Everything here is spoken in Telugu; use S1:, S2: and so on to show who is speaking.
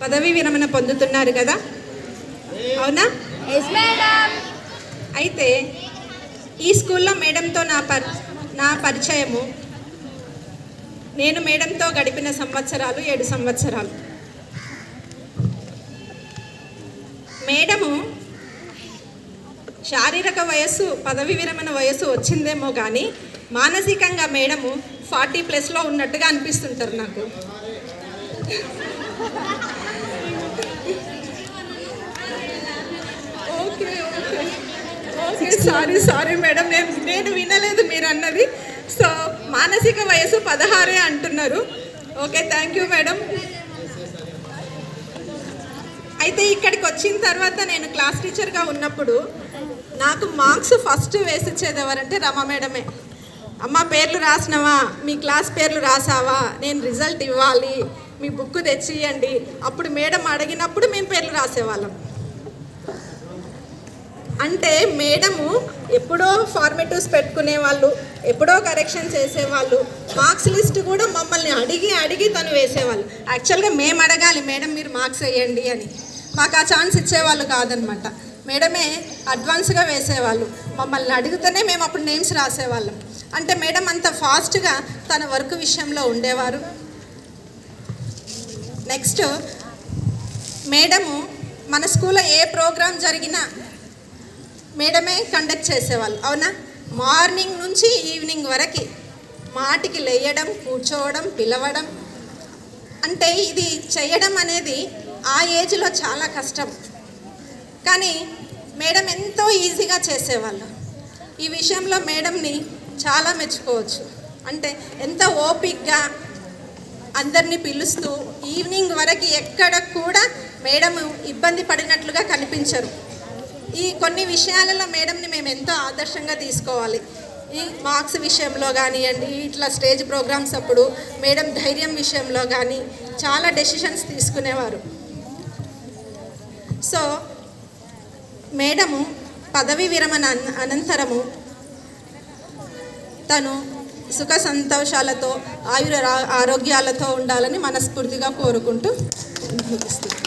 S1: పదవి విరమణ పొందుతున్నారు కదా? అవునా? అయితే ఈ స్కూల్లో మేడంతో నా పర్ నా పరిచయము నేను మేడంతో గడిపిన సంవత్సరాలు ఏడు సంవత్సరాలు. మేడము శారీరక వయస్సు పదవి విరమణ వయస్సు వచ్చిందేమో కానీ మానసికంగా మేడము ఫార్టీ ప్లస్లో ఉన్నట్టుగా అనిపిస్తుంటారు నాకు. Okay okay okay sorry sorry madam నేను నేను వినలేదు మీరు అన్నది. సో మానసిక వయసు పదహారే అంటున్నారు. ఓకే థ్యాంక్ యూ మేడం అయితే ఇక్కడికి వచ్చిన తర్వాత నేను క్లాస్ టీచర్గా ఉన్నప్పుడు నాకు మార్క్స్ ఫస్ట్ వేసిచ్చేది ఎవరంటే రమ మేడమే. అమ్మ పేర్లు రాసినవా? మీ క్లాస్ పేర్లు రాసావా? నేను రిజల్ట్ ఇవ్వాలి. మీ బుక్ తెచ్చియండి అప్పుడు మేడం అడిగినప్పుడు మేము పేర్లు రాసేవాళ్ళం. అంటే మేడము ఎప్పుడో ఫార్మేటివ్స్ పెట్టుకునే వాళ్ళు ఎప్పుడో కరెక్షన్ చేసేవాళ్ళు మార్క్స్ లిస్ట్ కూడా మమ్మల్ని అడిగి అడిగి తను వేసేవాళ్ళు. యాక్చువల్గా మేము అడగాలి మేడం మీరు మార్క్స్ వేయండి అని. మాకు ఆ ఛాన్స్ ఇచ్చేవాళ్ళు కాదనమాట. మేడమే అడ్వాన్స్గా వేసేవాళ్ళు. మమ్మల్ని అడిగితేనే మేము అప్పుడు నేమ్స్ రాసేవాళ్ళం. అంటే మేడం అంత ఫాస్ట్గా తన వర్క్ విషయంలో ఉండేవారు. నెక్స్ట్ మేడము మన స్కూల్లో ఏ ప్రోగ్రాం జరిగినా మేడమే కండక్ట్ చేసేవాళ్ళు. అవునా? మార్నింగ్ నుంచి ఈవినింగ్ వరకు మాటికి లేయడం కూర్చోవడం పిలవడం అంటే ఇది చేయడం అనేది ఆ ఏజ్లో చాలా కష్టం. కానీ మేడం ఎంతో ఈజీగా చేసేవాళ్ళు. ఈ విషయంలో మేడంని చాలా మెచ్చుకోవచ్చు. అంటే ఎంత ఓపిక్గా అందరినీ పిలుస్తూ ఈవినింగ్ వరకు ఎక్కడ కూడా మేడం ఇబ్బంది పడినట్లుగా కనిపించరు. ఈ కొన్ని విషయాలలో మేడంని మేము ఎంతో ఆదర్శంగా తీసుకోవాలి. ఈ మార్క్స్ విషయంలో కానివ్వండి ఇట్లా స్టేజ్ ప్రోగ్రామ్స్ అప్పుడు మేడం ధైర్యం విషయంలో కానీ చాలా డెసిషన్స్ తీసుకునేవారు. సో మేడము పదవి విరమణ అన- అనంతరము తను సుఖ సంతోషాలతో ఆయుర ఆరోగ్యాలతో ఉండాలని మనస్ఫూర్తిగా కోరుకుంటూ ముగిస్తున్నాను.